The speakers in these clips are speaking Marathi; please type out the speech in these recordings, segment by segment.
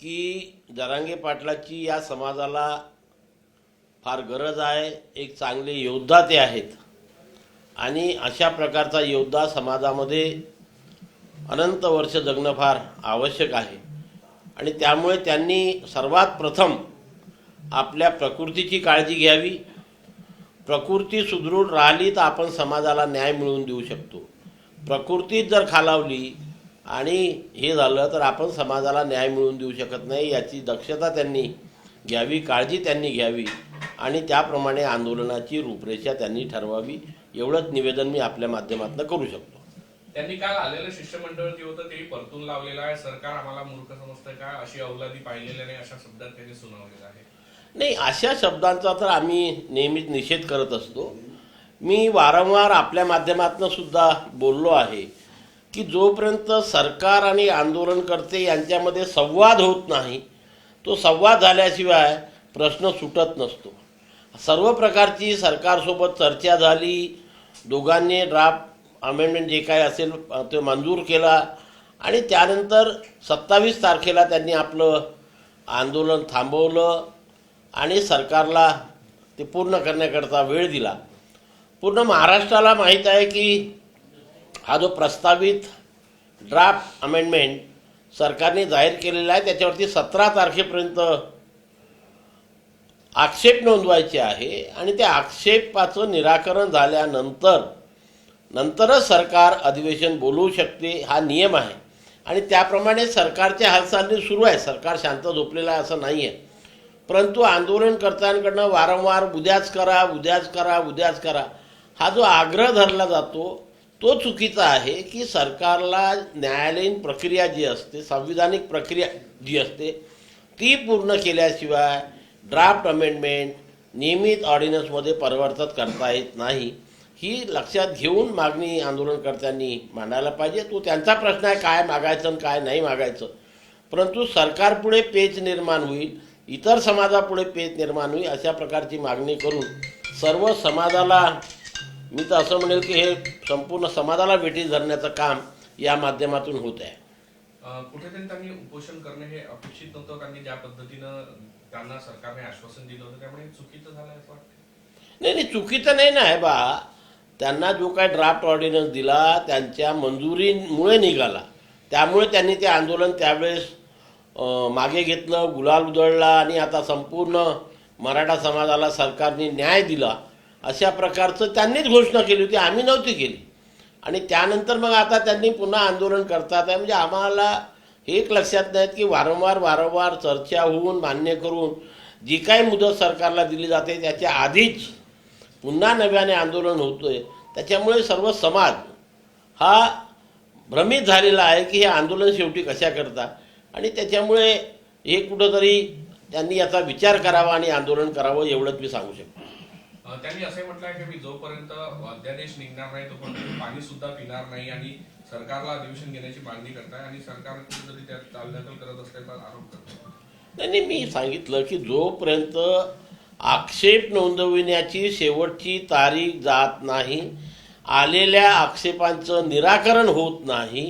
की जरांगे पाटलाची या समाजाला फार गरज आहे एक चांगले योद्धा ते आहेत. आणि अशा प्रकारचा योद्धा समाजामध्ये अनंत वर्ष जगणं फार आवश्यक आहे. आणि त्यामुळे त्यांनी सर्वात प्रथम आपल्या प्रकृतीची काळजी घ्यावी. प्रकृती सुदृढ राहिली तर आपण समाजाला न्याय मिळवून देऊ शकतो. प्रकृतीच जर खालावली आणि हे झालं तर आपण समाजाला न्याय मिळवून देऊ शकत नाही याची दक्षता त्यांनी घ्यावी काळजी त्यांनी घ्यावी आणि त्याप्रमाणे आंदोलनाची रूपरेषा त्यांनी ठरवावी एवढंच निवेदन मी आपल्या माध्यमातून करू शकतो. त्यांनी काल आलेलं शिष्टमंडळ जे होतं तेही परतून लावलेलं आहे. सरकार आम्हाला मूर्ख समजतंय का? अशी अवलादी पाहिलेली नाही अशा शब्दात त्यांनी सुनावलेलं आहे. नाही अशा शब्दांचा तर आम्ही नेहमीच निषेध करत असतो. मी वारंवार आपल्या माध्यमातून सुद्धा बोललो आहे. की जोपर्यंत सरकार आणि आंदोलनकर्ते यांच्यामध्ये संवाद होत नाही तो संवाद झाल्याशिवाय प्रश्न सुटत नसतो. सर्व प्रकारची सरकारसोबत चर्चा झाली. दोघांनी ड्राफ्ट अमेंडमेंट जे काय असेल ते मंजूर केला आणि त्यानंतर सत्तावीस तारखेला त्यांनी आपलं आंदोलन थांबवलं आणि सरकारला ते पूर्ण करण्याकरता वेळ दिला. पूर्ण महाराष्ट्राला माहीत आहे की हा जो प्रस्तावित ड्राफ्ट अमेंडमेंट सरकारने जाहीर केलेला आहे त्याच्यावरती सतरा तारखेपर्यंत आक्षेप नोंदवायचे आहे आणि त्या आक्षेपाचं निराकरण झाल्यानंतर नंतरच सरकार अधिवेशन बोलवू शकते हा नियम आहे. आणि त्याप्रमाणे सरकारच्या हालचाली सुरू आहे सरकार शांत झोपलेलं आहे असं नाही आहे परंतु आंदोलनकर्त्यांकडनं वारंवार उद्याच करा उद्याच करा उद्याच करा. हा जो आग्रह धरला जातो तो चुकीचा आहे की सरकारला न्यायालयीन प्रक्रिया जी असते संविधानिक प्रक्रिया जी असते ती पूर्ण केल्याशिवाय ड्राफ्ट अमेंडमेंट नियमित ऑर्डिनन्समध्ये परिवर्तन करता येत नाही. ही लक्षात घेऊन मागणी आंदोलनकर्त्यांनी मांडायला पाहिजे. तो त्यांचा प्रश्न आहे काय मागायचं आणि काय नाही मागायचं. परंतु सरकारपुढे पेच निर्माण होईल इतर समाजापुढे पेच निर्माण होईल अशा प्रकारची मागणी करून सर्व समाजाला मी तर असं म्हणेल की हे संपूर्ण समाजाला वेठीस धरण्याचं काम या माध्यमातून होत आहे. कुठेतरी त्यांनी उपोषण करणे हे अपेक्षित नव्हतं कारण ज्या पद्धतीनं त्यांना सरकारने आश्वासन दिलं होतं त्यामुळे चुकीचं झालं असं वाटतं नाही नाही चुकीचं नाही ना आहे बा. त्यांना जो काय ड्राफ्ट ऑर्डिनन्स दिला त्यांच्या मंजुरीमुळे निघाला. त्यामुळे त्यांनी ते आंदोलन त्यावेळेस मागे घेतलं गुलाल उधळला आणि आता संपूर्ण मराठा समाजाला सरकारने न्याय दिला. अशा प्रकारचं त्यांनीच घोषणा केली होती आम्ही नव्हती केली. आणि त्यानंतर मग आता त्यांनी पुन्हा आंदोलन करतात आहे. म्हणजे आम्हाला एक लक्षात नाहीत की वारंवार वारंवार चर्चा होऊन मान्य करून जी काही मुदत सरकारला दिली जाते त्याच्या आधीच पुन्हा नव्याने आंदोलन होतोय. त्याच्यामुळे सर्व समाज हा भ्रमित झालेला आहे की हे आंदोलन शेवटी कशा करता. आणि त्याच्यामुळे हे कुठंतरी त्यांनी याचा विचार करावा आणि आंदोलन करावं एवढंच मी सांगू शकतो. त्यांनी असे म्हटलं आहे की मी जोपर्यंत अध्यादेश निघणार नाही तोपर्यंत पाणी सुद्धा पिणार नाही आणि सरकारला अधिवेशन घेण्याची मागणी करताय आणि सरकार कुठेतरी त्यात चालढकल करत असल्याचा आरोप त्यांनी नाही, मी सांगितलं की जोपर्यंत आक्षेप नोंदविण्याची शेवटची तारीख जात नाही आलेल्या आक्षेपांचं निराकरण होत नाही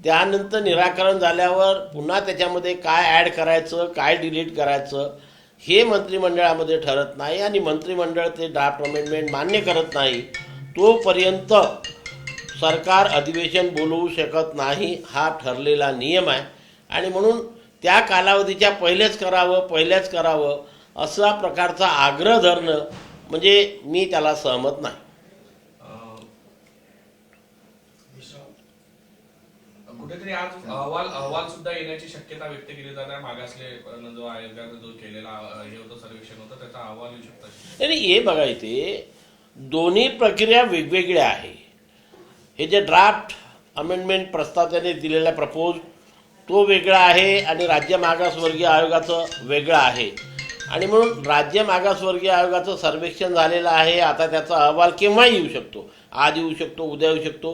त्यानंतर निराकरण झाल्यावर पुन्हा त्याच्यामध्ये काय ॲड करायचं काय डिलीट करायचं हे मंत्रिमंडळामध्ये ठरत नाही आणि मंत्रिमंडळ ते ड्राफ्ट अमेंडमेंट मान्य करत नाही तोपर्यंत सरकार अधिवेशन बोलवू शकत नाही हा ठरलेला नियम आहे. आणि म्हणून त्या कालावधीच्या पहिलेच करावं पहिलेच करावं असा प्रकारचा आग्रह धरणं म्हणजे मी त्याला सहमत नाही. कुठेतरी आज अहवाल अहवाल सुद्धा येण्याची शक्यता व्यक्त केली जात आहे मागासले जो आयोगाचा जो केलेला हे होतं सर्वेक्षण होतं त्याचा अहवाल येऊ शकतो. आणि हे बघा इथे दोन्ही प्रक्रिया वेगवेगळ्या आहे. हे जे ड्राफ्ट अमेंडमेंट प्रस्ताव त्याने दिलेला प्रपोज तो वेगळा आहे आणि राज्य मागासवर्गीय आयोगाचं वेगळं आहे. आणि म्हणून राज्य मागासवर्गीय आयोगाचं सर्वेक्षण झालेलं आहे. आता त्याचा अहवाल केव्हाही येऊ शकतो. आज येऊ शकतो उद्या येऊ शकतो.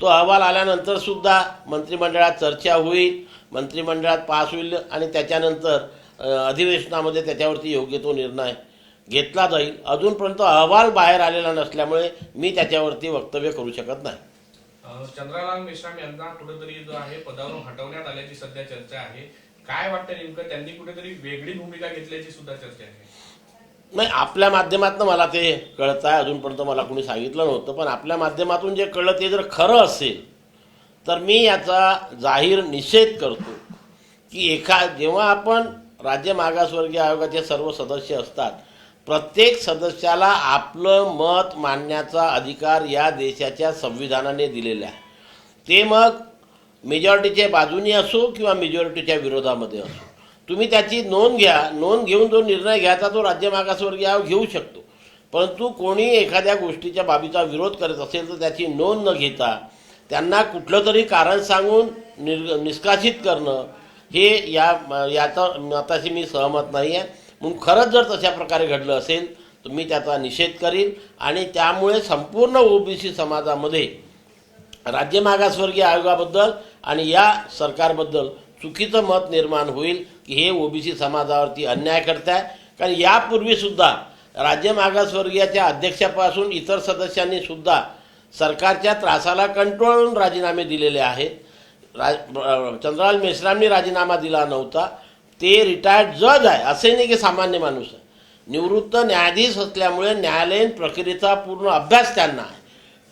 तो अहवाल आल्यानंतर सुद्धा मंत्रिमंडळात चर्चा होईल मंत्रिमंडळात पास होईल आणि त्याच्यानंतर अधिवेशनामध्ये त्याच्यावरती योग्य तो निर्णय घेतला जाईल. अजूनपर्यंत अहवाल बाहेर आलेला नसल्यामुळे मी त्याच्यावरती वक्तव्य करू शकत नाही. चंद्रलाल मेश्राम यांना कुठेतरी जो आहे पदावरून हटवण्यात आल्याची सध्या चर्चा आहे. काय वाटतं नेमकं? त्यांनी कुठेतरी वेगळी भूमिका घेतल्याची सुद्धा चर्चा आहे. नाही आपल्या माध्यमातून मला ते कळत आहे. अजूनपर्यंत मला कोणी सांगितलं नव्हतं पण आपल्या माध्यमातून जे कळलं ते जर खरं असेल तर मी याचा जाहीर निषेध करतो की एका जेव्हा आपण राज्य मागासवर्गीय आयोगाचे सर्व सदस्य असतात प्रत्येक सदस्याला आपलं मत मांडण्याचा अधिकार या देशाच्या संविधानाने दिलेला आहे. ते मग मेजॉरिटीच्या बाजूनी असो किंवा मेजॉरिटीच्या विरोधामध्ये असो. तुम्ही त्याची नोंद घ्या नोंद घेऊन जो निर्णय घ्यायचा तो राज्य मागासवर्गीय आयोग घेऊ शकतो. परंतु कोणी एखाद्या गोष्टीच्या बाबीचा विरोध करत असेल तर त्याची नोंद न घेता त्यांना कुठलं तरी कारण सांगून निर निष्कासित करणं हे या याचा मताशी मी सहमत नाही आहे म्हणून खरंच जर तशा प्रकारे घडलं असेल तर मी त्याचा निषेध करीन आणि त्यामुळे संपूर्ण ओबीसी समाजामध्ये राज्य मागासवर्गीय आयोगाबद्दल आणि या सरकारबद्दल चुकीचं मत निर्माण होईल की हे ओबीसी समाजावरती अन्याय करताय. कारण यापूर्वीसुद्धा राज्य मागासवर्गीयाच्या अध्यक्षापासून इतर सदस्यांनी सुद्धा सरकारच्या त्रासाला कंटाळून राजीनामे दिलेले आहेत. रा चंद्रलाल मेश्रामनी राजीनामा दिला नव्हता. ते रिटायर्ड जज आहे असे नाही की सामान्य माणूस आहे. निवृत्त न्यायाधीश असल्यामुळे न्यायालयीन प्रक्रियेचा पूर्ण अभ्यास त्यांना आहे.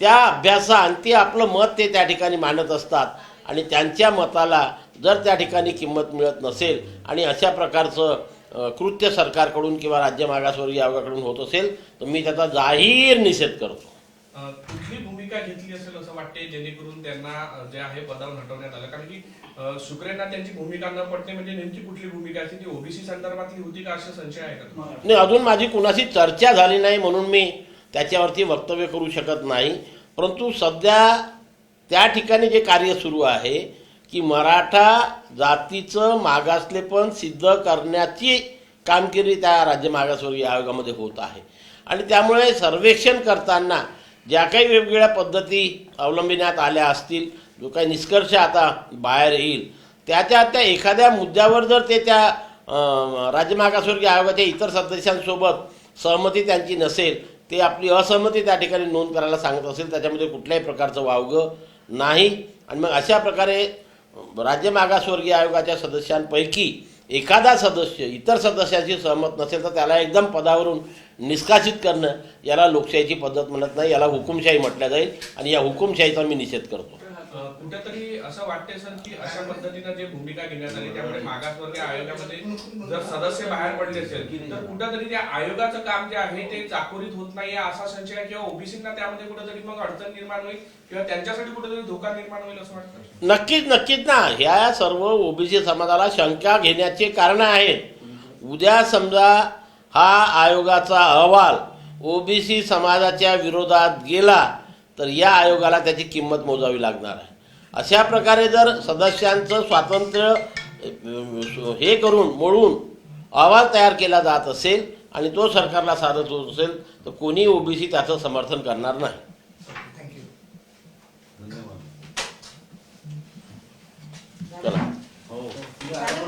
त्या अभ्यासाअंती आपलं मत ते त्या ठिकाणी मांडत असतात आणि त्यांच्या मताला जर त्या ठिकाणी किंमत मिळत नसेल आणि अशा प्रकारचं कृत्य सरकारकडून किंवा राज्य मागासवर्गीय आयोगाकडून होत असेल तर मी त्याचा जाहीर निषेध करतो. कुठली भूमिका घेतली असेल असं वाटते जेणेकरून त्यांना जे आहे पदावर हटवण्यात आलं? कारण की अं, शुक्रेंना त्यांची भूमिका न पडते म्हणजे नेमकी कुठली भूमिका असेल? ती ओबीसी संदर्भातली होती का? असा संशय आहे का? नाही अजून माझी कुणाशी चर्चा झाली नाही म्हणून मी त्याच्यावरती वक्तव्य करू शकत नाही. परंतु सध्या त्या ठिकाणी जे कार्य सुरू आहे की मराठा जातीचं मागासलेपण सिद्ध करण्याची कामगिरी त्या राज्य मागासवर्गीय आयोगामध्ये होत आहे. आणि त्यामुळे सर्वेक्षण करताना ज्या काही वेगवेगळ्या पद्धती अवलंबिण्यात आल्या असतील जो काही निष्कर्ष आता बाहेर येईल त्याच्या त्या एखाद्या मुद्द्यावर जर ते त्या राज्य मागासवर्गीय आयोगाच्या इतर सदस्यांसोबत सहमती त्यांची नसेल ते आपली असहमती त्या ठिकाणी नोंद करायला सांगत असेल त्याच्यामध्ये कुठल्याही प्रकारचं वावगं नाही. आणि मग अशा प्रकारे राज्य मागासवर्गीय आयोगाच्या सदस्यांपैकी एखादा सदस्य इतर सदस्याशी सहमत नसेल तर त्याला एकदम पदावरून निष्कासित करणं याला लोकशाहीची पद्धत म्हणत नाही याला हुकुमशाही म्हटल्या जाईल आणि या हुकुमशाहीचा मी निषेध करतो. कुठेतरी असं वाटते सर की अशा पद्धतीनं जे भूमिका घेण्यात आली त्यामुळे मागासवर्गीय आयोगामध्ये जर सदस्य बाहेर पडले असेल तर कुठेतरी त्या आयोगाचं काम जे आहे ते चाकोरीत होत नाहीये असा संशय आहे किंवा ओबीसींना त्यामध्ये कुठेतरी मग अडचण निर्माण होईल किंवा त्यांच्यासाठी कुठेतरी धोका निर्माण होईल असं वाटतं? नक्कीच नक्कीच ना. ह्या सर्व ओबीसी समाजाला शंका घेण्याचे कारण आहेत. उद्या समजा हा आयोगाचा अहवाल ओबीसी समाजाच्या विरोधात गेला तर या आयोगाला त्याची किंमत मोजावी लागणार आहे. अशा प्रकारे जर सदस्यांचं स्वातंत्र्य हे करून मोडून अहवाल तयार केला जात असेल आणि तो सरकारला साधत होत असेल तर कोणी ओबीसी त्याचं समर्थन करणार नाही. चला.